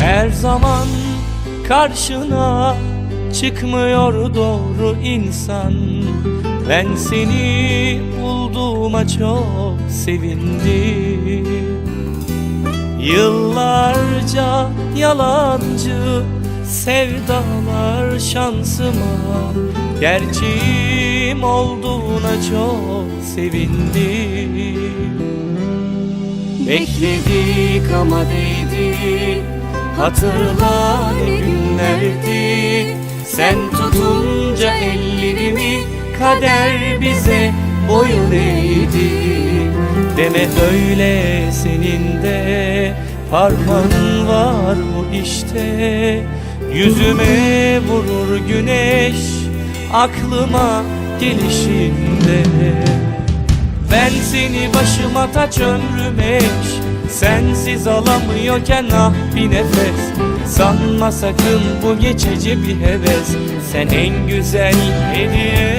Her zaman karşına çıkmıyor doğru insan Ben seni bulduğuma çok sevindim. Yıllarca yalancı sevdalar şansıma Gerçeğim olduğuna çok sevindim. Bekledik ama değdi Hatırla ne günlerdi. Sen ellerimi Kader bize boyun eğdi. Deme öyle senin de Parmağın var bu işte. Yüzüme vurur güneş Aklıma gelişinde. Ben seni başıma taç ömrüm Sensiz alamıyorken ah bir nefes. Sanma sakın bu geçici bir heves Sen en güzel hediye